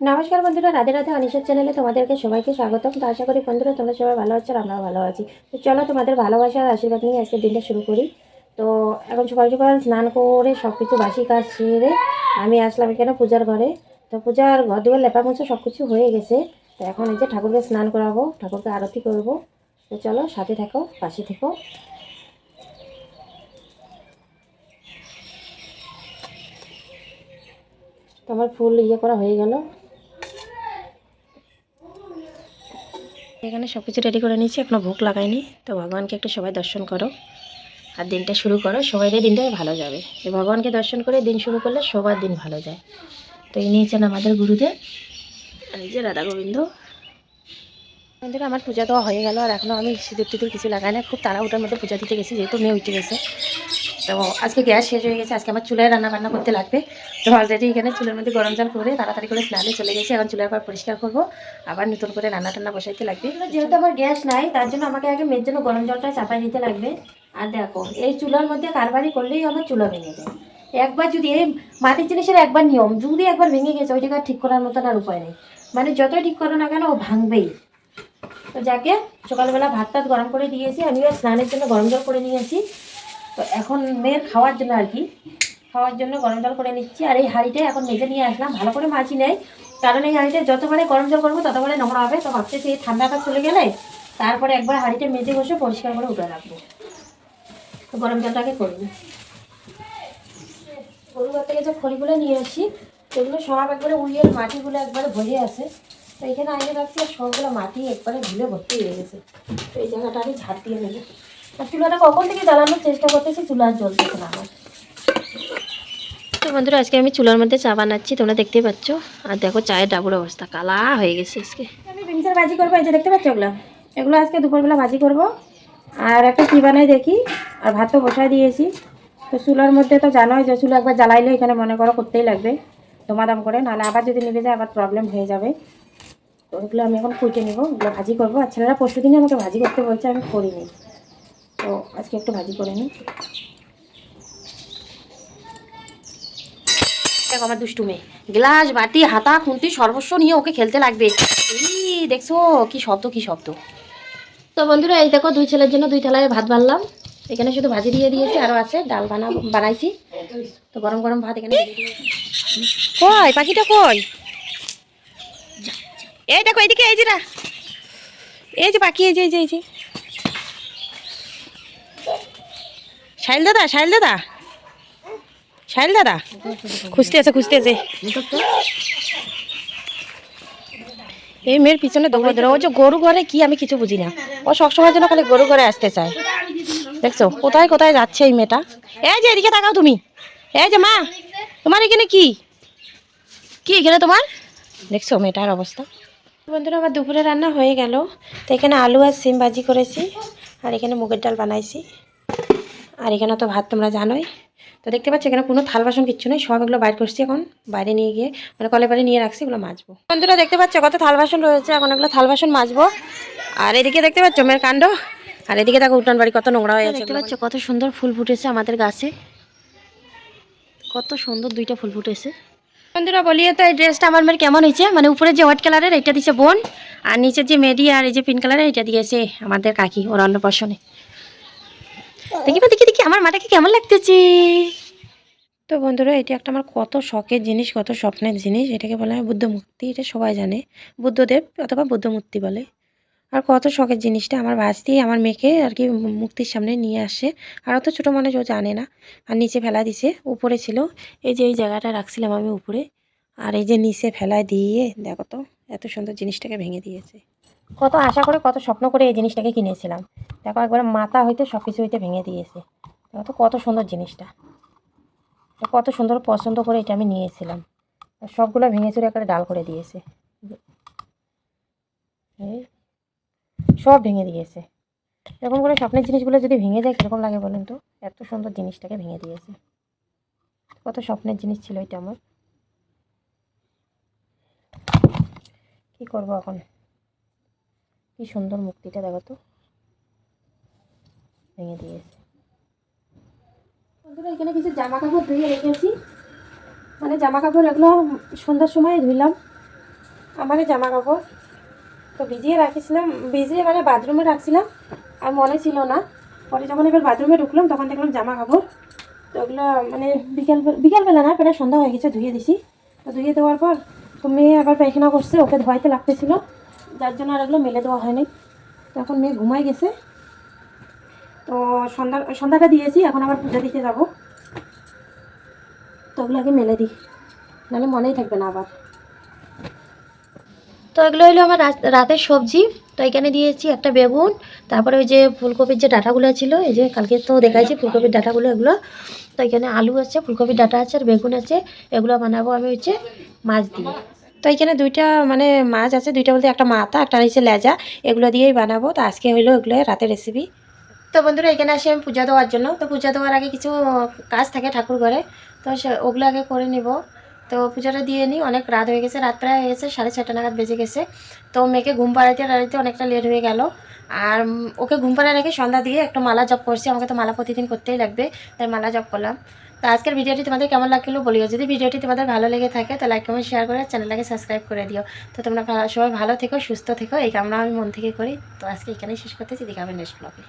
নমস্কার বন্ধুরা, রাধে রাধে অনিশের চ্যানেলে তোমাদেরকে সবাইকে স্বাগতম। তো আশা করি বন্ধুরা তোমরা সবাই ভালো আছো আমরাও ভালো আছি। তো চলো তোমাদের ভালোবাসা আর আশীর্বাদ নিয়ে আজকের দিনটা শুরু করি। তো এখন সকাল সকাল স্নান করে সব কিছু বাসি কাজ সেরে আমি আসলাম এখানে পূজার ঘরে। তো পূজার ঘর, দুয়ার, লেপা মুছো সব কিছু হয়ে গেছে। তো এখন এই যে ঠাকুরকে স্নান করাবো, ঠাকুরকে আরতি করব। তো চলো সাথে থাকো, পাশে থেকো। তো আমার ফুল ইয়ে করা হয়ে গেল। এখানে সব কিছু রেডি করে নিয়েছি, এখনও ভোগ লাগাইনি। তো ভগবানকে একটু সবাই দর্শন করো। আর দিনটা শুরু করো সবাইদের দিনটাই ভালো যাবে। এই ভগবানকে দর্শন করে দিন শুরু করলে সবার দিন ভালো যায়। তো এই নিয়েছেন আমাদের গুরুদেব। আর এই যে রাধা গোবিন্দ। বন্ধুরা, আমার পূজা দেওয়া হয়ে গেল, আর এখনও আমি সিঁদুর টিদুর কিছু লাগাই না। খুব তাড়াহুটার মধ্যে পূজা দিতে গেছি, যেহেতু মেয়ে উঠে গেছে। তো আজকে গ্যাস শেষ হয়ে গেছে, আজকে আমার চুলায় রান্না বান্না করতে লাগবে। তো অলরেডি এখানে চুলের মধ্যে গরম জল করে তাড়াতাড়ি করে স্নানে চলে গেছি, এখন চুলার পর পরিষ্কার করব, আবার নতুন করে রান্না টান্না বসাইতে লাগবে। যেহেতু আমার গ্যাস নাই, তার জন্য আমাকে আগে মেয়ের জন্য গরম জলটা চাপাই দিতে লাগবে। আর দেখো, এই চুলার মধ্যে কারবারি করলেই আমার চুলা ভেঙে যায়। একবার যদি এই মাটির জিনিসের একবার নিয়ম, যদি একবার ভেঙে গেছে, ওই আর ঠিক করার মতন আর উপায় নেই। মানে যতই ঠিক করো না কেন, ও ভাঙবেই। তো যাকে সকালবেলা ভাত টাত গরম করে দিয়েছি, আমিও স্নানের জন্য গরম জল করে নিয়েছি। তো এখন মেয়ের খাওয়ার জন্য আর কি, খাওয়ার জন্য গরম জল করে নিচ্ছি। আর এই হাঁড়িটাই এখন মেজে নিয়ে আসলাম, ভালো করে মাছি নেই। কারণ এই হাঁড়িটা যতবারে গরম জল করব, ততবারে নোংরা হবে। তো ভাবতেছি এই ঠান্ডাটা চলে গেলে তারপরে একবার হাঁড়িটা মেজে বসে পরিষ্কার করে উঠে রাখব। তো গরম জলটাকে করব গরু ঘর থেকে যে খড়িগুলো নিয়ে আসি, সেগুলো সব একবারে উড়িয়ে মাটিগুলো একবারে ভরে আছে। তো এখানে আইনে রাখছি আর সবগুলো মাটি একবারে ধুলে ভর্তি হয়ে গেছে। তো এই জায়গাটা আমি ঝাড় দিয়ে নেব। চুলাটা কখন থেকে জ্বালানোর চেষ্টা করতেছি? চুলার জ্বলতেছে না আমার তো বন্ধুরা আজকে আমি চুলার মধ্যে চা বানাচ্ছি তোমরা দেখতেই পাচ্ছ। আর দেখো চায়ের ডাবুর অবস্থা কালা হয়ে গেছে আজকে। আমি বিমসের ভাজি করব এই যে দেখতে পাচ্ছ ওগুলো? এগুলো আজকে দুপুরবেলা ভাজি করব। আর একটা কী বানাই দেখি? আর ভাত তো বসাই দিয়েছি। তো চুলার মধ্যে তো জানোই যে চুলা একবার জ্বালাইলে এখানে মনে করো করতেই লাগবে দমাদম করে। নাহলে আবার যদি নিবে যায় আবার প্রবলেম হয়ে যাবে। তো ওগুলো আমি এখন কুইটে নেব ওগুলো ভাজি করব। আর ছেলেরা পরশু দিনই আমাকে ভাজি করতে বলছে আমি করিনি। আজকে একটু ভাজি করে নিই। দেখো আমার দুষ্টু মেয়ে গ্লাস বাটি হাতা খুন্তি সর্বস্ব নিয়ে ওকে খেলতে লাগবে। এই দেখছ কি শব্দ কি শব্দ। তো বন্ধুরা এই দেখো দুই ছেলের জন্য দুই থালায় ভাত বানলাম। এখানে শুধু ভাজি দিয়ে দিয়েছি আরও আছে ডাল বানা বানাইছি। তো গরম গরম ভাত এখানে। কই পাখিটা কই। এই দেখো এইদিকে এই যে না। এই যে পাখি এই যে এই যে এই যে। শাইল দাদা শাইল দাদা। শাইল দাদা, খুঁজতে আছে খুঁজতে আছে। এই মেয়ের পিছনে দৌড়ে দৌড়ে ওই যে গরু ঘরে কি? আমি কিছু বুঝি না। ও সবসময়ের জন্য খালি গরু ঘরে আসতে চায়। দেখছ? কোথায় কোথায় যাচ্ছে এই মেয়েটা? এই যে, এদিকে তাকাও তুমি। এই যে, মা, তোমার এখানে কি? কি এখানে তোমার? দেখছ মেয়েটার অবস্থা? বন্ধুরা, আমার দুপুরে রান্না হয়ে গেল। তো এখানে আলু আর সিম ভাজি করেছি। আর এখানে মুগের ডাল বানাইছি। আর এখানে তো ভাত তোমরা জানোই। তো দেখতে পাচ্ছি এখানে কোনো থাল বাসন কিচ্ছু নেই সব এগুলো বাইর করছি এখন। বাইরে নিয়ে গিয়ে মানে কলে বাড়ি নিয়ে রাখছি এগুলো মাজবো। বন্ধুরা দেখতে পাচ্ছ কত থাল বাসন রয়েছে এখন এগুলো থাল বাসন মাজবো। আর এদিকে দেখতে পাচ্ছ মেয়ের কাণ্ড? আর এদিকে দেখো উঠান বাড়ি কত নোংরা হয়ে দেখতে পাচ্ছ কত সুন্দর ফুল ফুটেছে আমাদের গাছে। কত সুন্দর দুইটা ফুল ফুটেছে। বন্ধুরা বলিয়ে তো এই ড্রেসটা আমার মেয়ের কেমন হয়েছে? মানে উপরে যে হোয়াইট কালারের এটা দিয়েছে বোন। আর নিচের যে মেডি আর এই যে পিঙ্ক কালারের এটা দিয়েছে আমাদের কাকি ওর অন্নপ্রাশনে। দেখি দেখি দেখি, আমার মাটাকে কেমন লাগতেছে? তো বন্ধুরা, এটা একটা আমার কত শখের জিনিস, কত স্বপ্নের জিনিস। এটাকে বলা হয় বুদ্ধমূর্তি এটা সবাই জানে। বুদ্ধদেব অথবা বুদ্ধমূর্তি বলে। আর কত শখের জিনিসটা আমার ভাস্তি আমার মেয়েকে আর কি মুক্তির সামনে নিয়ে আসে। আর অত ছোটো মানুষ ও জানে না। আর নিচে ফেলা দিছে, উপরে ছিল। এই যে এই জায়গাটা রাখছিলাম আমি উপরে। আর এই যে নিচে ফেলায় দিয়ে, দেখো তো, এত সুন্দর জিনিসটাকে ভেঙে দিয়েছে। কত আশা করে, কত স্বপ্ন করে এই জিনিসটাকে কিনেছিলাম। দেখো একবার মাথা হইতে সব কিছু হইতে ভেঙে দিয়েছে। দেখো তো কত সুন্দর জিনিসটা। কত সুন্দর পছন্দ করে এটা আমি নিয়েছিলাম। সবগুলো ভেঙে চুরে একটা ডাল করে দিয়েছে। সব ভেঙে দিয়েছে। এরকম করে স্বপ্নের জিনিসগুলো যদি ভেঙে যায়, কীরকম লাগে বলুন তো? এত সুন্দর জিনিসটাকে ভেঙে দিয়েছে। কত স্বপ্নের জিনিস ছিল এটা আমার। কি করব এখন? কি সুন্দর মুক্তিটা দেখো তো। ভেঙে দিয়েছে। এখানে কিছু জামা কাপড় ধুয়ে রেখেছি। মানে জামা কাপড় এগুলো সন্ধ্যার সময় ধুইলাম, আমাদের জামা কাপড় তো ভিজিয়ে রাখিছিলাম, ভিজিয়ে মানে বাথরুমে রাখছিলাম, আর মনে ছিল না। পরে যখন এবার বাথরুমে ঢুকলাম, তখন দেখলাম জামা কাপড় তো ওগুলো মানে বিকেল বিকেলবেলা না, প্রায় সন্ধ্যা হয়ে গেছে, ধুয়ে দিছি। তো ধুয়ে দেওয়ার পর, তো মেয়ে আবার পায়খানা করছে, ওকে ধোয়াইতে লাগতেছিল। যার জন্য আর এগুলো মেলে দেওয়া হয়নি। তখন মেয়ে ঘুমাই গেছে। তো সন্ধ্যা সন্ধ্যাটা দিয়েছি, এখন আবার পূজা দিতে যাব। তো ওগুলো আগে মেলে দিই, নাহলে মনেই থাকবে না আবার। তো এগুলো হলো আমার রাত- রাতের সবজি। তো এখানে দিয়েছি একটা বেগুন, তারপরে ওই যে ফুলকপির যে ডাঁটাগুলো ছিল, এই যে কালকে তো দেখাইছি ফুলকপির ডাটাগুলো, এগুলো। তো এখানে আলু আছে, ফুলকপির ডাঁটা আছে, আর বেগুন আছে, এগুলো বানাবো আমি হচ্ছে মাছ দিয়ে। তো এখানে দুইটা মানে মাছ আছে, দুইটা বলতে একটা মাথা, একটা নিচে লেজা। এগুলো দিয়েই বানাবো। তো আজকে হইল এগুলো রাতের রেসিপি তো বন্ধুরা, এখানে আসি আমি পূজা দেওয়ার জন্য। তো পূজা দেওয়ার আগে কিছু কাজ থাকে ঠাকুর ঘরে। তো সে ওগুলো আগে করে নিব। তো পূজাটা দিয়ে নিই, অনেক রাত হয়ে গেছে, রাত প্রায় হয়ে গেছে, সাড়ে ছটা নাগাদ বেজে গেছে। তো মেয়েকে ঘুম পাড়াইতে টাড়াইতে অনেকটা লেট হয়ে গেল। আর ওকে ঘুম পাড়ায় রেখে সন্ধ্যা দিয়ে একটা মালা জপ করছি, আমাকে তো মালা প্রতিদিন করতেই লাগবে, তাই মালা জপ করলাম। তো আজকের ভিডিওটি তোমাদের কেমন লাগল বলিও, যদি ভিডিওটি তোমাদের ভালো লেগে থাকে তো লাইক কমেন্ট শেয়ার করে চ্যানেলটাকে সাবস্ক্রাইব করে দিও। তো তোমরা সবাই ভালো থেকো, সুস্থ থেকো, এই কামনা আমি মন থেকে করি। তো আজকে এখানেই শেষ করতেছি দেখাবে নেক্সট ব্লগে